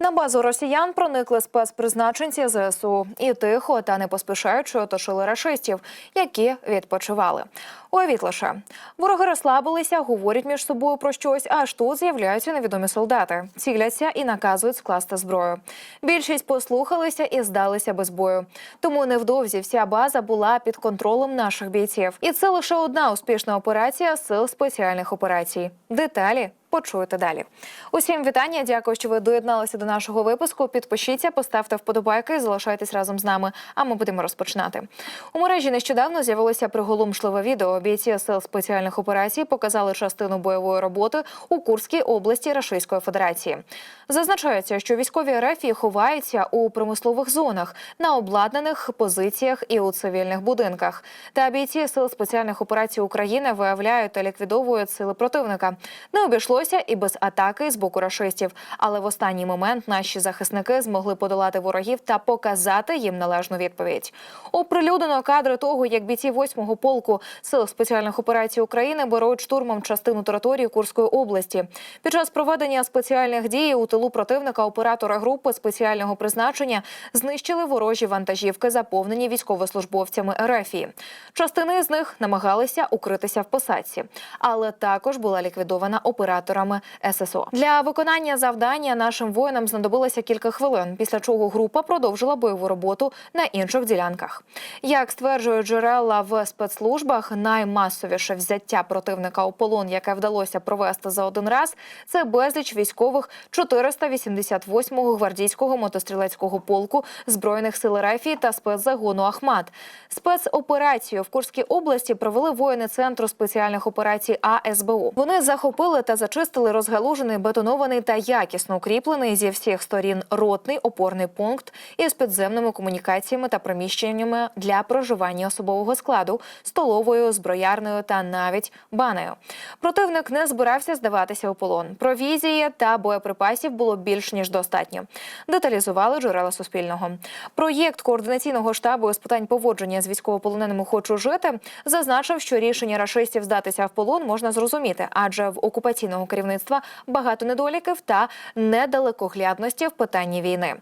На базу росіян проникли спецпризначенці ЗСУ і тихо та не поспішаючи оточили рашистів, які відпочивали. Уявіть лише вороги розслабилися, говорять між собою про щось. Аж тут з'являються невідомі солдати, ціляться і наказують скласти зброю. Більшість послухалися і здалися без бою. Тому невдовзі вся база була під контролем наших бійців. І це лише одна успішна операція сил спеціальних операцій. Деталі почуєте далі. Усім вітання. Дякую, що ви доєдналися до нашого випуску. Підпишіться, поставте вподобайки, залишайтесь разом з нами. А ми будемо розпочинати. У мережі нещодавно з'явилося приголомшливе відео. Бійці сил спеціальних операцій показали частину бойової роботи у Курській області Рашистської Федерації. Зазначається, що військові РФ ховаються у промислових зонах на обладнаних позиціях і у цивільних будинках. Та бійці сил спеціальних операцій України виявляють та ліквідовують сили противника. Не обійшлося і без атаки з боку рашистів. Але в останній момент наші захисники змогли подолати ворогів та показати їм належну відповідь. Оприлюднено кадри того, як бійці 8-го полку сил спеціальних операцій України беруть штурмом частину території Курської області. Під час проведення спеціальних дій у тилу противника оператори групи спеціального призначення знищили ворожі вантажівки, заповнені військовослужбовцями РФії. Частини з них намагалися укритися в посадці, але також була ліквідована операторами ССО. Для виконання завдання нашим воїнам знадобилося кілька хвилин, після чого група продовжила бойову роботу на інших ділянках. Як стверджують джерела в спецслужбах, наймасовіше взяття противника у полон, яке вдалося провести за один раз, це безліч військових 488-го гвардійського мотострілецького полку збройних сил РФ та спецзагону Ахмат. Спецоперацію в Курській області провели воїни центру спеціальних операцій АСБУ. Вони захопили та зачистили розгалужений бетонований та якісно укріплений зі всіх сторін ротний опорний пункт із підземними комунікаціями та приміщеннями для проживання особового складу, столовою, зброярною та навіть банею. Противник не збирався здаватися у полон. Провізії та боєприпасів було більш ніж достатньо. Деталізували джерела Суспільного. Проєкт координаційного штабу з питань поводження з військовополоненими «Хочу жити» зазначив, що рішення рашистів здатися в полон можна зрозуміти, адже в окупаційного керівництва багато недоліків та недалекоглядності в питанні війни.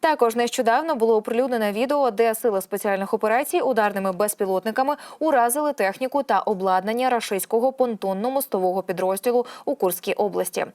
Також нещодавно було оприлюднене відео, де сили спеціальних операцій ударними безпілотниками уразили техніку та обладнання рашистського понтонно-мостового підрозділу у Курській області.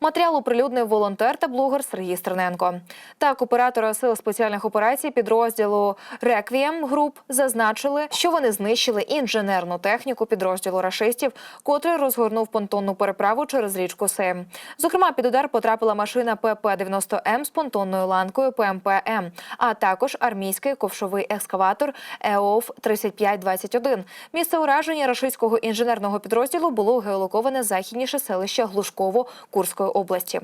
Матеріал оприлюднив волонтер та блогер Сергій Стерненко. Так, оператори сил спеціальних операцій підрозділу Реквієм груп зазначили, що вони знищили інженерну техніку підрозділу рашистів, котрий розгорнув понтонну переправу через річку Сейм. Зокрема, під удар потрапила машина ПП-90М з понтонною ланкою ПМПМ, а також армійський ковшовий екскаватор ЕОФ 3521. Місце ураження рашистського інженерного підрозділу було геолоковане західніше селище Глушково Курської області.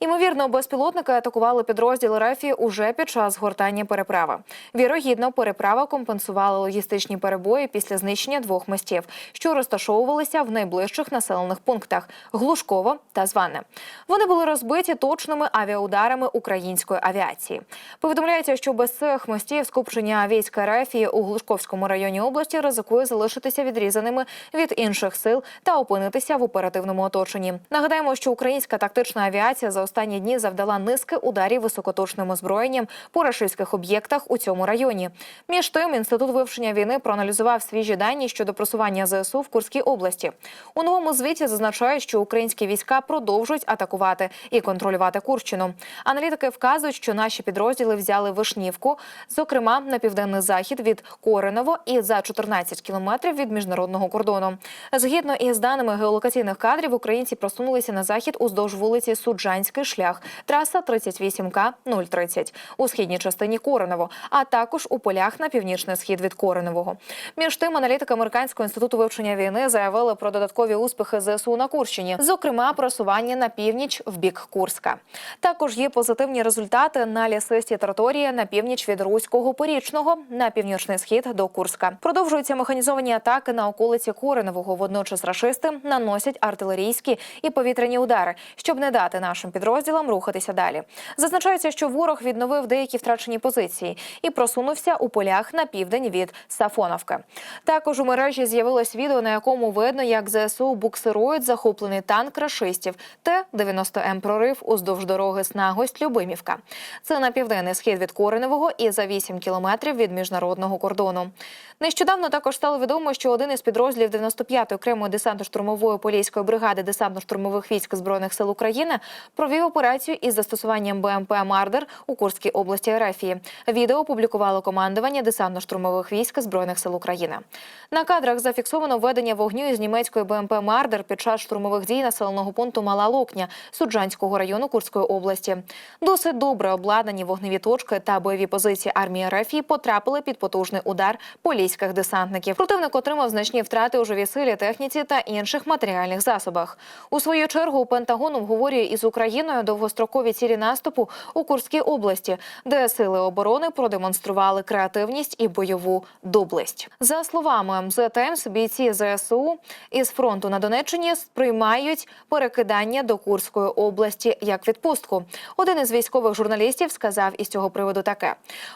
Імовірно, безпілотники атакували підрозділ РЕФІ уже під час згортання переправи. Вірогідно, переправа компенсувала логістичні перебої після знищення двох мостів, що розташовувалися в найближчих населених пунктах Глушково та Зване. Вони були розбиті точними авіаударами української авіації. Повідомляється, що без цих мостів скупчення військ РФ у Глушковському районі області ризикує залишитися відрізаними від інших сил та опинитися в оперативному оточенні. Нагадаємо, що українська тактична авіація за останні дні завдала низки ударів високоточним озброєнням по рашистських об'єктах у цьому районі. Між тим, інститут вивчення війни проаналізував свіжі дані щодо просування ЗСУ в Курській області. У новому звіті зазначають, що українські війська продовжують атакувати і контролювати Курщину. Аналітики вказують, що наші підрозділи взяли Вишнівку, зокрема на південний захід від Кореново і за 14 кілометрів від міжнародного кордону. Згідно із даними геолокаційних кадрів, українці просунулися на захід уздовж вулиці Суджанський шлях, траса 38К 030 у східній частині Кореново, а також у полях на північний схід від Коренового. Між тим, аналітики американського інституту вивчення війни заявили про додаткові успіхи ЗСУ на Курщині, зокрема просування на північ в бік Курська. Також є позитивні результати на лісистій території на північ від Руського порічного на північний схід до Курська. Продовжуються механізовані атаки на околиці Коренового. Водночас рашисти наносять артилерійські і повітряні удари, щоб не дати нашим підрозділам рухатися далі. Зазначається, що ворог відновив деякі втрачені позиції і просунувся у полях на південь від Сафоновки. Також у мережі з'явилось відео, на якому видно, як ЗСУ буксирують захоплений танк фланг рашистів. Т-90М прорив уздовж дороги Снагость-Любимівка. Це на південний схід від Кореневого і за 8 кілометрів від міжнародного кордону. Нещодавно також стало відомо, що один із підрозділів 95-ї окремої десантно-штурмової поліської бригади десантно-штурмових військ збройних сил України провів операцію із застосуванням БМП Мардер у Курській області Ерефії. Відео опублікувало командування десантно-штурмових військ збройних сил України. На кадрах зафіксовано ведення вогню із німецької БМП Мардер під час штурмових дій населеного пункту Мала Локня Суджанського району Курської області. Досить добре обладнані вогневі точки та бойові позиції армії РФ потрапили під потужний удар поліських десантників. Противник отримав значні втрати у живій силі, техніці та інших матеріальних засобах. У свою чергу Пентагон обговорює із Україною довгострокові цілі наступу у Курській області, де сили оборони продемонстрували креативність і бойову доблесть. За словами The Times, бійці ЗСУ із фронту на Донеччині сприймають перекидання до Курської області як відпустку. Один із військових журналістів сказав із цього приводу таке: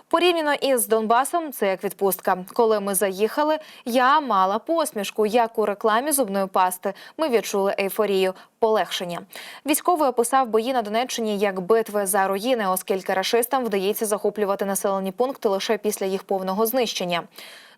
порівняно із Донбасом, це як відпустка. Коли ми заїхали, я мала посмішку, як у рекламі зубної пасти. Ми відчули ейфорію. Полегшення військовий описав бої на Донеччині як битви за руїни, оскільки рашистам вдається захоплювати населені пункти лише після їх повного знищення.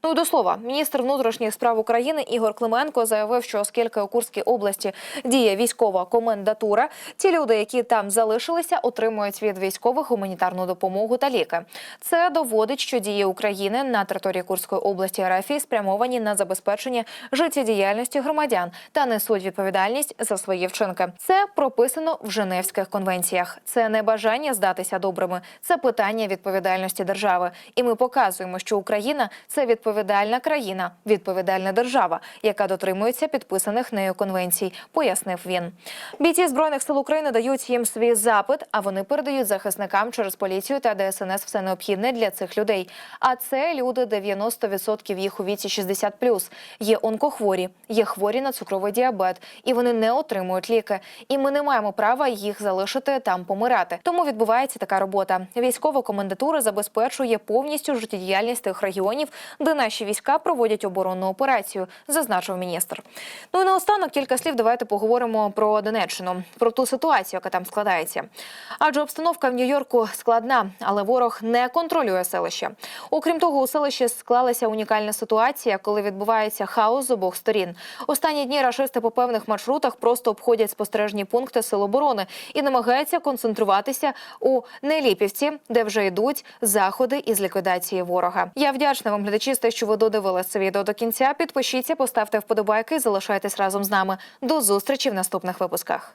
Ну до слова, міністр внутрішніх справ України Ігор Клименко заявив, що оскільки у Курській області діє військова комендатура, ті люди, які там залишилися, отримують від військових гуманітарну допомогу та ліки. Це доводить, що дії України на території Курської області РФ спрямовані на забезпечення життєдіяльності громадян та несуть відповідальність за свої вчинки. Це прописано в Женевських конвенціях. Це не бажання здатися добрими, це питання відповідальності держави. І ми показуємо, що Україна це відповідальна країна, відповідальна держава, яка дотримується підписаних нею конвенцій, пояснив він. Бійці збройних сил України дають їм свій запит, а вони передають захисникам через поліцію та ДСНС все необхідне для цих людей. А це люди 90% їх у віці 60+. Є онкохворі, є хворі на цукровий діабет, і вони не отримують ліки. І ми не маємо права їх залишити там помирати. Тому відбувається така робота. Військова комендатура забезпечує повністю життєдіяльність тих регіонів, де наші війська проводять оборонну операцію, зазначив міністр. Ну і наостанок кілька слів. Давайте поговоримо про Донеччину, про ту ситуацію, яка там складається. Адже обстановка в Нью-Йорку складна, але ворог не контролює селище. Окрім того, у селищі склалася унікальна ситуація, коли відбувається хаос з обох сторін. Останні дні рашисти по певних маршрутах просто обходять спостережні пункти сил оборони і намагаються концентруватися у Неліпівці, де вже йдуть заходи із ліквідації ворога. Я вдячна вам, глядачі, що ви додивилися це відео до кінця. Підпишіться, поставте вподобайки, залишайтесь разом з нами. До зустрічі в наступних випусках.